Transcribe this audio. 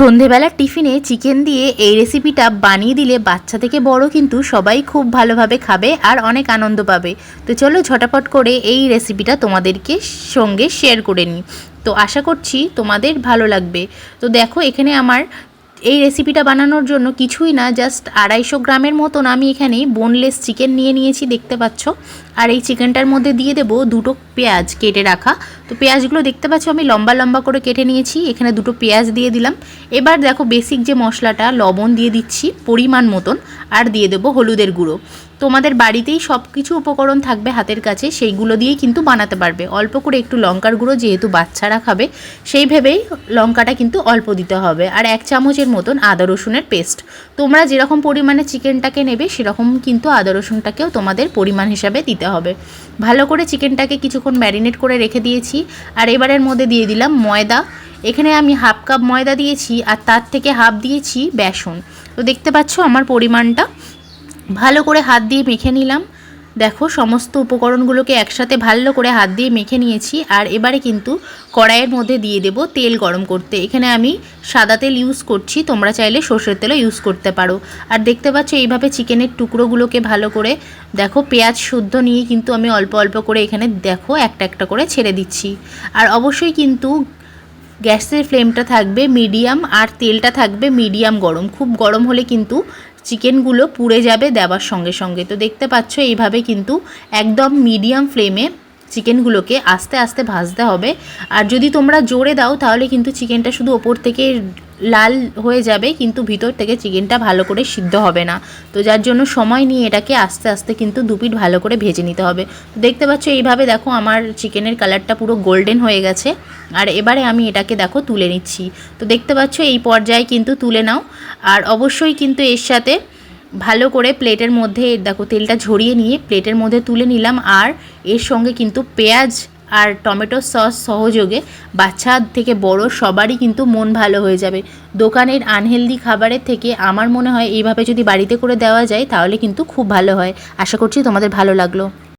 সন্ধেবেলার টিফিনে চিকেন দিয়ে এই রেসিপিটা বানিয়ে দিলে বাচ্চা থেকে বড় কিন্তু সবাই খুব ভালোভাবে খাবে আর অনেক আনন্দ পাবে। তো চলো ঝটাপট করে এই রেসিপিটা তোমাদেরকে সঙ্গে শেয়ার করে নিই। তো আশা করছি তোমাদের ভালো লাগবে। তো দেখো এখানে আমার এই রেসিপিটা বানানোর জন্য কিছুই না জাস্ট আড়াইশো গ্রামের মতন আমি এখানে বোনলেস চিকেন নিয়ে নিয়েছি, দেখতে পাচ্ছ। আর এই চিকেনটার মধ্যে দিয়ে দেবো দুটো পেঁয়াজ কেটে রাখা। তো পেঁয়াজগুলো দেখতে পাচ্ছ, আমি লম্বা লম্বা করে কেটে নিয়েছি, এখানে দুটো পেঁয়াজ দিয়ে দিলাম। এবার দেখো বেসিক যে মশলাটা, লবণ দিয়ে দিচ্ছি পরিমাণ মতন, আর দিয়ে দেবো হলুদের গুঁড়ো। তোমাদের বাড়িতেই সব কিছু উপকরণ থাকবে হাতের কাছে, সেইগুলো দিয়েই কিন্তু বানাতে পারবে। অল্প করে একটু লঙ্কার গুঁড়ো যেহেতু বাচ্চারা খাবে, সেই ভেবেই লঙ্কাটা কিন্তু অল্প দিতে হবে। আর এক চামচের মতন আদা রসুনের পেস্ট। তোমরা যেরকম পরিমাণে চিকেনটাকে নেবে, সেরকম কিন্তু আদা রসুনটাকেও তোমাদের পরিমাণ হিসাবে দিতে হবে। ভালো করে চিকেনটাকে কিছুক্ষণ ম্যারিনেট করে রেখে দিয়েছি। আর এবারের মধ্যে দিয়ে দিলাম ময়দা। এখানে আমি হাফ কাপ ময়দা দিয়েছি, আর তার থেকে হাফ দিয়েছি বেসন। তো দেখতে পাচ্ছ আমার পরিমাণটা। ভালো করে হাত দিয়ে মেখে নিলাম। দেখো, সমস্ত উপকরণগুলোকে একসাথে ভালো করে হাত দিয়ে মেখে নিয়েছি। আর এবারে কিন্তু কড়াইয়ের মধ্যে দিয়ে দেব তেল গরম করতে। এখানে আমি সাদা তেল ইউজ করছি, তোমরা চাইলে সর্ষের তেলও ইউজ করতে পারো। আর দেখতে পাচ্ছ, এইভাবে চিকেনের টুকরোগুলোকে ভালো করে দেখো, পেঁয়াজ শুদ্ধ নিয়ে কিন্তু আমি অল্প অল্প করে এখানে দেখো, একটা একটা করে ছেড়ে দিচ্ছি। আর অবশ্যই কিন্তু গ্যাসের ফ্লেমটা থাকবে মিডিয়াম, আর তেলটা থাকবে মিডিয়াম গরম। খুব গরম হলে কিন্তু চিকেনগুলো পুড়ে যাবে দেওয়ার সঙ্গে সঙ্গে। তো দেখতে পাচ্ছ, এইভাবে কিন্তু একদম মিডিয়াম ফ্লেমে চিকেনগুলোকে আস্তে আস্তে ভাজতে হবে। আর যদি তোমরা জোরে দাও, তাহলে কিন্তু চিকেনটা শুধু ওপর থেকে লাল হয়ে যাবে, কিন্তু ভিতর থেকে চিকেনটা ভালো করে সিদ্ধ হবে না। তো যার জন্য সময় নিয়ে এটাকে আস্তে আস্তে কিন্তু দুপিট ভালো করে ভেজে নিতে হবে। তো দেখতে পাচ্ছ, এইভাবে দেখো আমার চিকেনের কালারটা পুরো গোল্ডেন হয়ে গেছে। আর এবারে আমি এটাকে দেখো তুলে নিচ্ছি। তো দেখতে পাচ্ছ, এই পর্যায়ে কিন্তু তুলে নাও। আর অবশ্যই কিন্তু এর সাথে ভালো করে প্লেটের মধ্যে, দেখো তেলটা ঝরিয়ে নিয়ে প্লেটের মধ্যে তুলে নিলাম। আর এর সঙ্গে কিন্তু পেঁয়াজ আর টমেটো সস সহযোগে বাচ্চা থেকে বড় সবারই কিন্তু মন ভালো হয়ে যাবে। দোকানের আনহেলদি খাবারের থেকে আমার মনে হয় এইভাবে যদি বাড়িতে করে দেওয়া যায় তাহলে কিন্তু খুব ভালো হয়। আশা করছি তোমাদের ভালো লাগল।